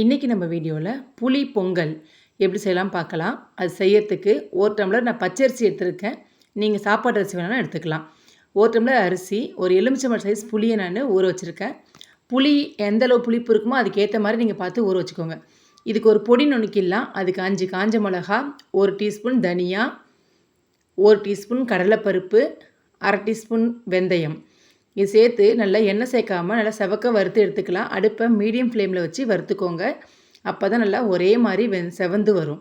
இன்றைக்கி நம்ம வீடியோவில் புளி பொங்கல் எப்படி செய்யலாம் பார்க்கலாம். அது செய்யறதுக்கு ஒரு டம்ளர் நான் பச்சரிசி எடுத்துருக்கேன். நீங்கள் சாப்பாடு அரிசி வேணாலும் எடுத்துக்கலாம். ஒரு டம்ளர் அரிசி ஒரு எலுமிச்சம்பழம் சைஸ் புளியை நான் ஊற வச்சுருக்கேன். புளி எந்த அளவு புளிப்பு இருக்குமோ அதுக்கேற்ற மாதிரி நீங்கள் பார்த்து ஊற வச்சுக்கோங்க. இதுக்கு ஒரு பொடி நுணுக்கிடலாம். அதுக்கு அஞ்சு காஞ்ச மிளகா ஒரு டீஸ்பூன் தனியா ஒரு டீஸ்பூன் கடலைப்பருப்பு அரை டீஸ்பூன் வெந்தயம். இது சேர்த்து நல்லா எண்ணெய் சேர்க்காமல் நல்லா செவக்க வறுத்து எடுத்துக்கலாம். அடுப்பை மீடியம் ஃப்ளேமில் வச்சு வறுத்துக்கோங்க. அப்போ தான் நல்லா ஒரே மாதிரி வெ செவந்து வரும்.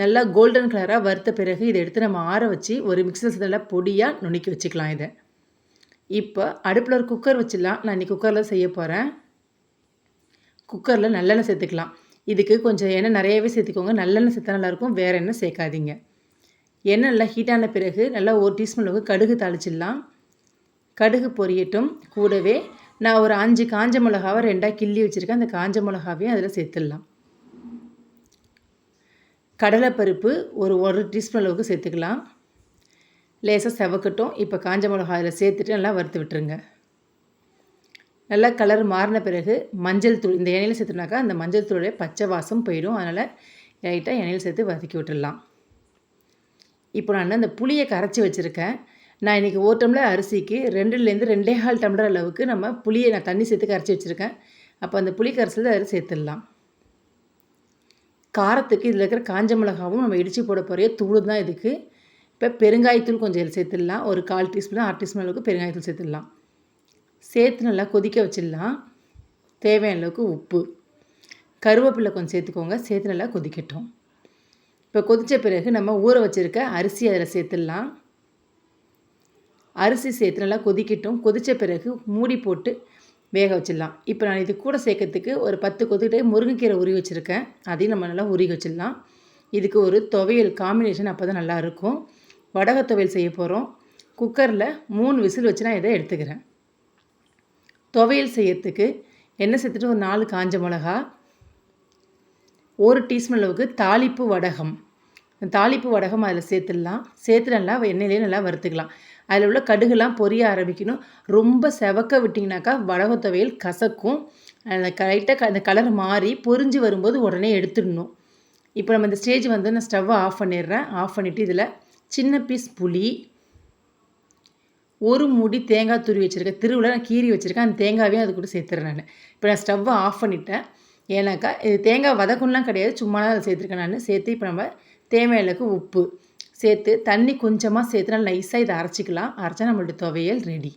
நல்லா கோல்டன் கலராக வறுத்த பிறகு இதை எடுத்து நம்ம ஆற வச்சு ஒரு மிக்சர் நல்லா பொடியாக நுணுக்கி வச்சுக்கலாம் இதை. இப்போ அடுப்பில் ஒரு குக்கர் வச்சிடலாம். நான் இன்றைக்கி குக்கரில் செய்ய போகிறேன் குக்கரில் நல்லெண்ணெய் சேர்த்துக்கலாம். இதுக்கு கொஞ்சம் எண்ணெய் நிறையவே சேர்த்துக்கோங்க. நல்லெண்ணெய் சேர்த்தா நல்லாயிருக்கும் வேறு எண்ணெய் சேர்க்காதீங்க. எண்ணெய் நல்லா ஹீட்டான பிறகு நல்லா ஒரு டீஸ்பூன் அளவுக்கு கடுகு தாளிச்சிடலாம். கடுகு பொரியட்டும் கூடவே நான் ஒரு அஞ்சு காஞ்ச மிளகாவை ரெண்டாக கிள்ளி வச்சுருக்கேன். அந்த காஞ்ச மிளகாவையும் அதில் சேர்த்துடலாம். கடலைப்பருப்பு ஒரு ஒரு டீஸ்பூன் அளவுக்கு சேர்த்துக்கலாம். லேசாக செவக்கட்டும். இப்போ காஞ்ச மிளகா அதில் சேர்த்துட்டு நல்லா வறுத்து விட்டுருங்க. நல்லா கலர் மாறின பிறகு மஞ்சள் தூள் இந்த எண்ணெயில் சேர்த்துனாக்கா அந்த மஞ்சள் தூளுடைய பச்சை வாசம் போயிடும். அதனால் லைட்டாக எண்ணெயில் சேர்த்து வதக்கி விட்டுடலாம். இப்போ நான் அந்த புளியை கரைச்சி வச்சுருக்கேன். நான் இன்றைக்கி ஒரு டம்ளர் அரிசிக்கு ரெண்டுலேருந்து ரெண்டே கால் டம்ளர் அளவுக்கு நம்ம புளியை நான் தண்ணி சேர்த்து கரைச்சி வச்சுருக்கேன். அப்போ அந்த புளி கரைசல் அதில் சேர்த்துடலாம். காரத்துக்கு இதில் இருக்கிற காஞ்ச மிளகாவும் நம்ம இடித்து போட போகிற தூள் தான் இதுக்கு. இப்போ பெருங்காயத்தூள் கொஞ்சம் இதில் சேர்த்துடலாம். ஒரு கால் டீஸ்பூன் அரை டீஸ்பூன் அளவுக்கு பெருங்காயத்தூள் சேர்த்துடலாம். சேர்த்து நல்லா கொதிக்க வச்சிடலாம். தேவையான அளவுக்கு உப்பு. கருவேப்பிலை கொஞ்சம் சேர்த்துக்கோங்க. சேர்த்து நல்லா கொதிக்கட்டும். இப்போ கொதித்த பிறகு நம்ம ஊற வச்சுருக்க அரிசி அதில் சேர்த்துடலாம். அரிசி சேர்த்து நல்லா கொதிக்கட்டும். கொதித்த பிறகு மூடி போட்டு வேக வச்சிடலாம். இப்போ நான் இது கூட சேர்க்கறதுக்கு ஒரு பத்து கொதிக்கிட்டே முருங்கைக்கீரை உருவி வச்சுருக்கேன். அதையும் நம்ம நல்லா உருகி வச்சிடலாம். இதுக்கு ஒரு துவையல் காம்பினேஷன் அப்போ தான் நல்லாயிருக்கும் வடக துவையல் செய்ய போகிறோம் குக்கரில் மூணு விசில் வச்சு நான் இதை எடுத்துக்கிறேன். துவையல் செய்யறதுக்கு எண்ணெய் சேர்த்துட்டு ஒரு நாலு காஞ்ச மிளகா ஒரு டீஸ்பூன் அளவுக்கு தாளிப்பு வடகம். தாளிப்பு வடகம் அதில் சேர்த்துடலாம். சேர்த்து நல்லா எண்ணெயிலே நல்லா வறுத்துக்கலாம். அதில் உள்ள கடுகுலாம் பொரிய ஆரம்பிக்கணும். ரொம்ப செவக்க விட்டிங்கனாக்கா வடக துவையல் கசக்கும். அந்த லைட்டாக அந்த கலர் மாறி பொறிஞ்சு வரும்போது உடனே எடுத்துடணும். இப்போ நம்ம இந்த ஸ்டேஜ் வந்து நான் ஸ்டவ்வை ஆஃப் பண்ணிடுறேன். ஆஃப் பண்ணிவிட்டு இதில் சின்ன பீஸ் புளி ஒரு மூடி தேங்காய் துருவி வச்சுருக்கேன். திருவிழா நான் கீறி வச்சுருக்கேன். அந்த தேங்காவையும் அது கூட சேர்த்துறேன் நான். இப்போ நான் ஸ்டவ்வை ஆஃப் பண்ணிட்டேன். ஏன்னாக்கா இது தேங்காய் வதக்கணும்லாம் கிடையாது. சும்மா தான் அதை சேர்த்துருக்கேன் நான். சேர்த்து இப்போ நம்ம தேவையானக்கு உப்பு. சேர்த்து தண்ணி கொஞ்சமாக சேர்த்து நல்லா நைஸாக இதை அரைச்சிக்கலாம். அரைச்சா நம்மளோட துவையல் ரெடி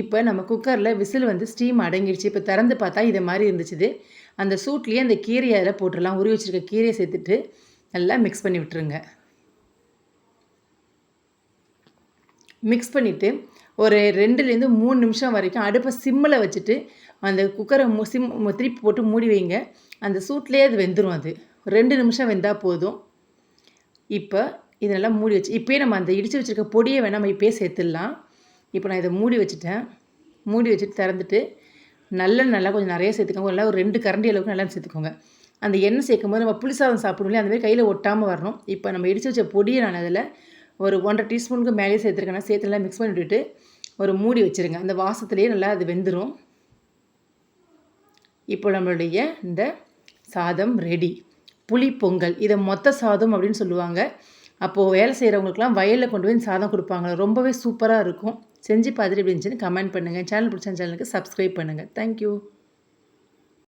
இப்போ நம்ம குக்கரில் விசில் வந்து ஸ்டீம் அடங்கிடுச்சு இப்போ திறந்து பார்த்தா இதை மாதிரி இருந்துச்சு அந்த சூட்லேயே அந்த கீரையை அதில் போட்டுடலாம். உரி வச்சுருக்க கீரையை சேர்த்துட்டு நல்லா மிக்ஸ் பண்ணி விட்டுருங்க. மிக்ஸ் பண்ணிவிட்டு ஒரு ரெண்டுலேருந்து மூணு நிமிஷம் வரைக்கும் அடுப்பை சிம்மில் வச்சுட்டு அந்த குக்கரை சிம் திருப்பி போட்டு மூடி வைங்க. அந்த சூட்லேயே அது வெந்துடும் அது. ரெண்டு நிமிஷம் வெந்தால் போதும். இப்போ இதெல்லாம் மூடி வச்சு இப்போயே நம்ம அந்த இடித்து வச்சுருக்க பொடியை வேணால் நம்ம இப்போயே சேர்த்துடலாம். இப்போ நான் இதை மூடி வச்சுட்டேன். மூடி வச்சுட்டு திறந்துட்டு நல்ல நல்லா கொஞ்சம் நிறைய சேர்த்துக்கோங்க. நல்லா ஒரு ரெண்டு கரண்டி அளவுக்கு நல்லா சேர்த்துக்கோங்க. அந்த எண்ணெய் சேர்க்கும் போது நம்ம புளிசாதம் சாப்பிடுவோம் அந்த மாதிரி கையில் ஒட்டாமல் வரணும். இப்போ நம்ம இடித்து வச்ச பொடியை நான் அதில் ஒரு ஒன்றரை டீஸ்பூனுக்கு மேலே சேர்த்துருக்கேன். சேர்த்து நல்லா மிக்ஸ் பண்ணி விட்டுட்டு ஒரு மூடி வச்சுருங்க. அந்த வாசத்துலேயே நல்லா அது வெந்துடும் இப்போ நம்மளுடைய இந்த சாதம் ரெடி புளி பொங்கல் இதை மொத்த சாதம் அப்படின்னு சொல்லுவாங்க. அப்போது வேலை செய்கிறவங்களுக்குலாம் வயலில் கொண்டு போய் சாதம் கொடுப்பாங்க. ரொம்பவே சூப்பராக இருக்கும். செஞ்சு பார்த்துட்டு எப்படி இருந்துச்சுன்னு கமெண்ட் பண்ணுங்கள் சேனல் பிடிச்ச சேனலுக்கு சப்ஸ்கிரைப் பண்ணுங்கள் தேங்க்யூ